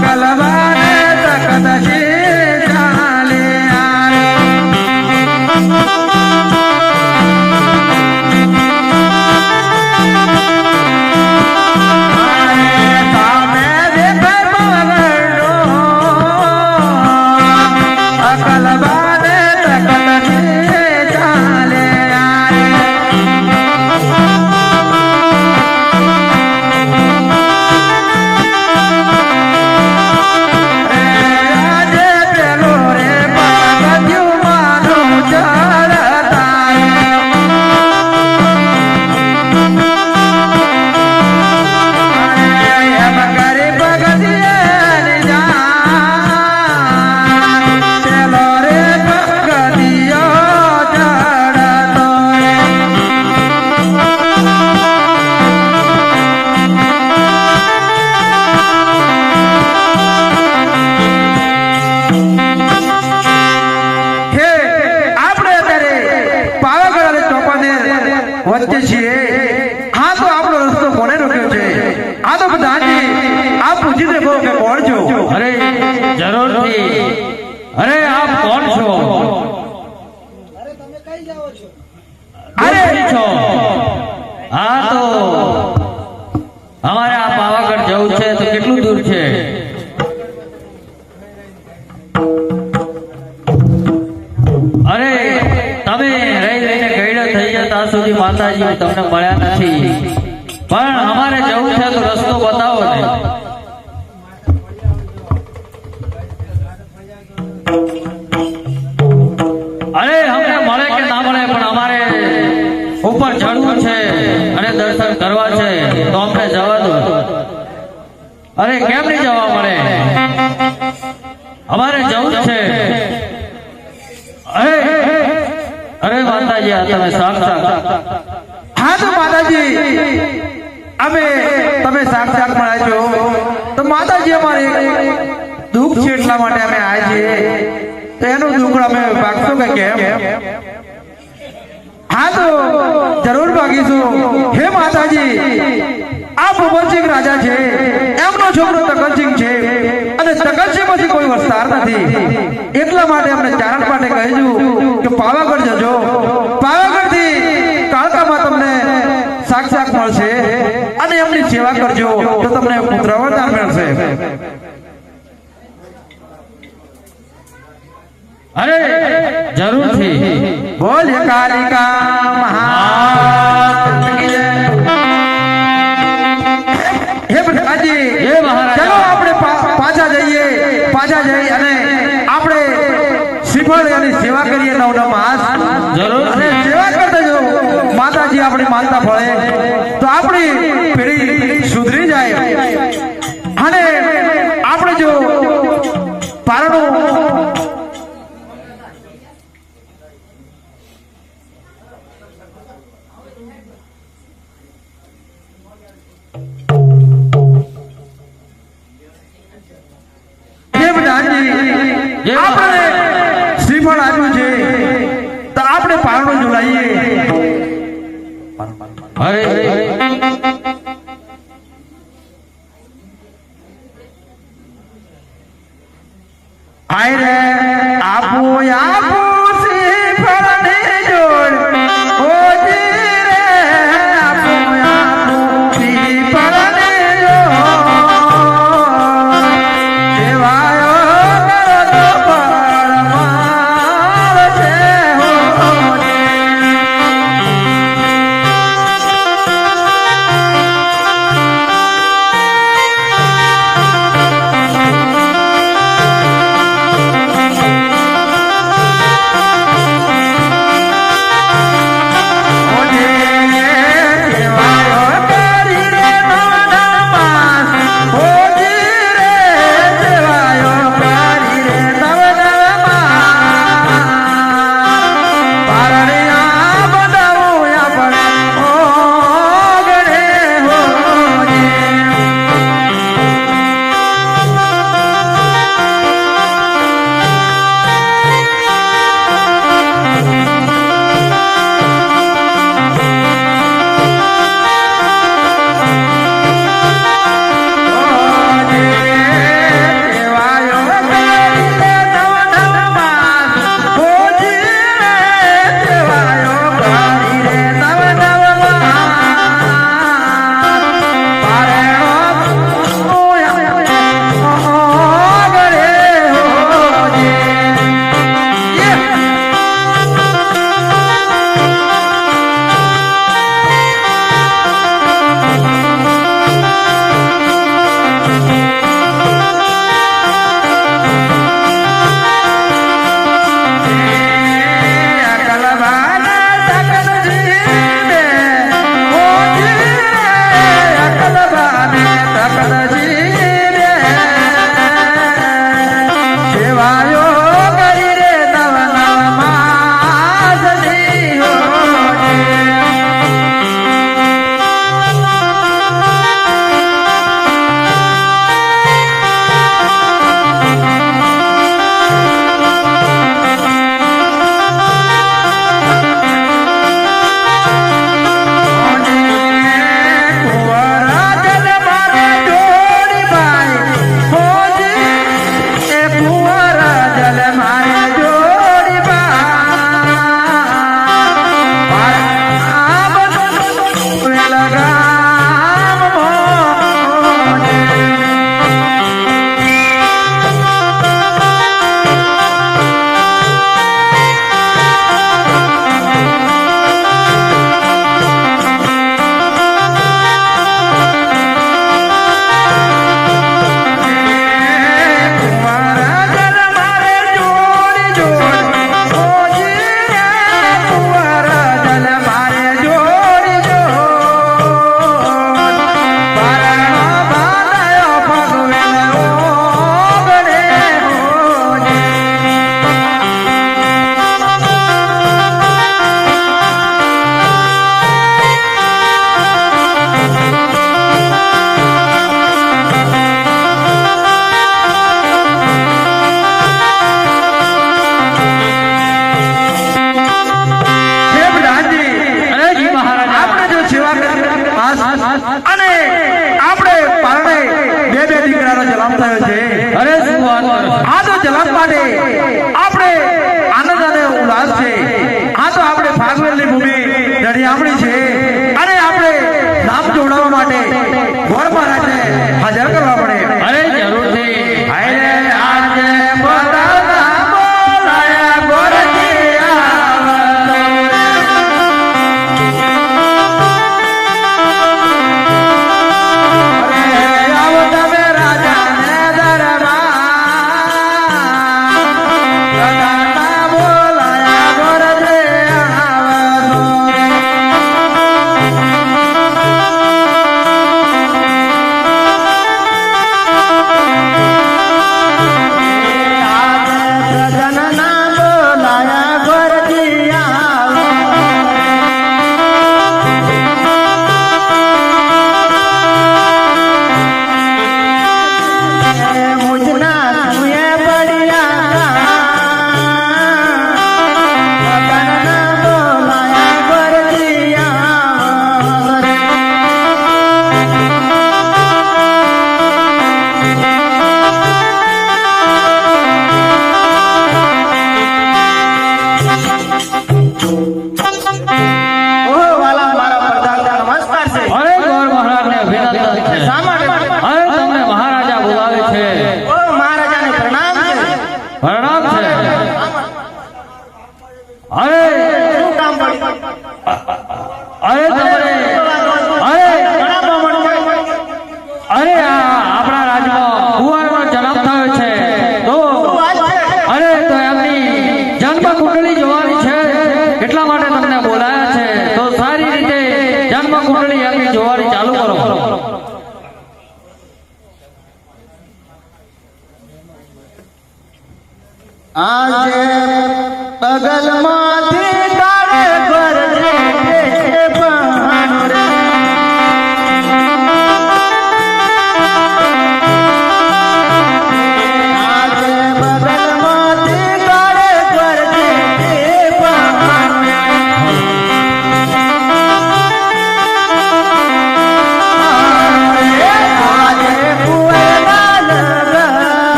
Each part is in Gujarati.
Bacalao. અરે, જરૂરથી. અરે, આપ કોણ છો? અરે કોણ છો? હા તો અમારે આ પાવાગઢ જવું છે, તો કેટલું દૂર છે? અરે, તમે રહી રહીને ગયડા થઈ ગયા, ત્યાં સુધી માતાજી તમને મળ્યા નથી. પણ અમારે અરે અમને મળે કે ના મળે, પણ અમારે ઉપર ચડવું છે અને દર્શન કરવા છે, તો અમને જવા દો. અરે, કેમ નહીં જવા મળે? અમારે જવું છે. અરે અરે, માતાજી, આ તમે સાક્ષાત હા તો માતાજી, અમે તમે સાક્ષાત મળ્યા છો તો માતાજી અમારે દુઃખ છે એટલા માટે અમે આવ્યા છીએ. તો એનું અમે ભાગશું કે કેમ? હા તો, જરૂર ભાગીશું. હે માતાજી, આ ભુવનસિંહ રાજા છે. એમનો છોકરો તકરસિંહ છે. અને તકલસિંહમાંથી કોઈ વસ્તાર નથી. એટલા માટે અમને ચારણ માટે કહીશું કે પાવાગઢ જજો. પાવાગઢથી કાળકામાં તમને સાક્ષાત મળશે. અને એમની સેવા કરજો તો તમને પુત્ર વરદાન મળશે અરે જરૂરથી. બોલ કાલિકા મહારાજ હે પ્રધાનજી હે મહારાજ. ચલો આપણે પાછા જઈએ પાછા જઈ અને આપણે શ્રીફળ એની સેવા કરીએ નવ નવ માસ જરૂર. અને સેવા કરતા જો માતાજી આપણી માનતા ફળે તો આપણી પેઢી સુધરી જાય. અને અરે આય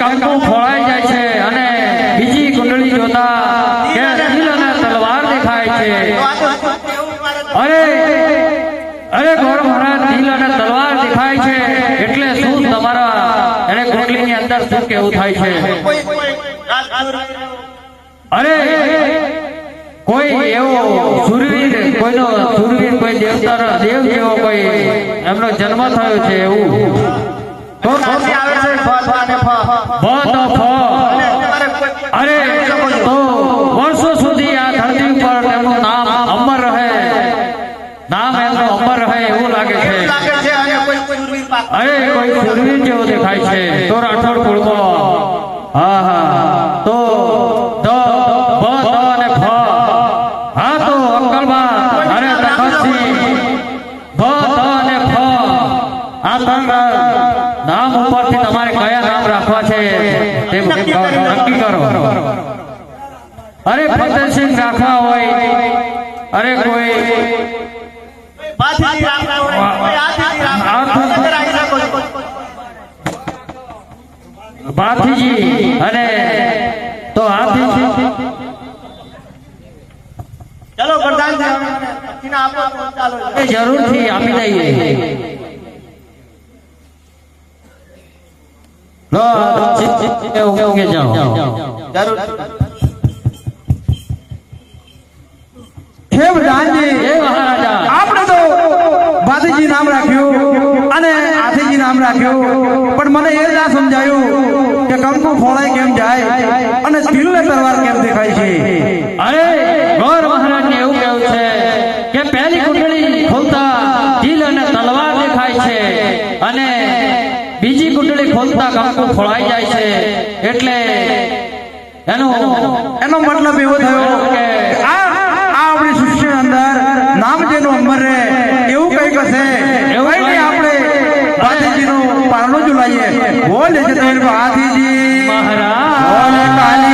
કંકુ ખોળાઈ જાય છે અને બીજી કુંડળી જોતા કે તલવાર દેખાય છે. અરે અરે ગોર મહારાજ તીર અને તલવાર દેખાય છે એટલે શું તમારા? એને કુંડલીની અંદર શું કેવું થાય છે? અરે, કોઈ એવો સુરવીર, કોઈનો સુરવીર, કોઈ દેવતાનો દેવ જેવો કોઈ એમનો જન્મ થયો છે એવું? તો કાશી આવે છે? ફ. ફ અને ફ. બ તો ફ અરે તો વર્ષો સુધી આ ધરતી ઉપર તેમનું નામ અમર રહે. નામ એમનું અમર રહે એવું લાગે છે. અરે કોઈ સુરવીર જેવો દેખાય છે. તો રાઠોડ કુળમાં. હા હા. ફતેહસિંહ રાખવા હોય અરે કોઈ બાથી રાખતા હોય કોઈ આથી રાખતા હોય તમે રાખી શકો છો ભાથીજી અને તો હાથીજી ચલો એ જરૂરથી આપી દઈએ લો એવું જાઓ જરૂર હે પ્રધાનજી આપણે તો ભાતીજી નામ રાખ્યું અને આથીજી નામ રાખ્યું. પણ મને એ ના સમજાયું કે કંકુ ફોળાય કેમ જાય અને તીરને તલવાર કેમ દેખાય છે? અરે ગૌર મહારાજ એવું કેવું છે કે પહેલી કુંડળી ખોલતા અને તલવાર દેખાય છે અને બીજી કુંડળી ખોલતા કંકુ ફોળાઈ જાય છે. એટલે એનો એનો મતલબ એવો થયો કે આ આ આપણી સૃષ્ટિ અંદર નામ જેનું અમર રહે એવું કંઈક હશે એવું કંઈ નહીં આપણે ભાતીજીનું પારણું ઝુલાઈએ બોલે તેલ ભાતીજી મહારાજ બોલે કાલિકા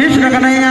कृष्ण कन्हैया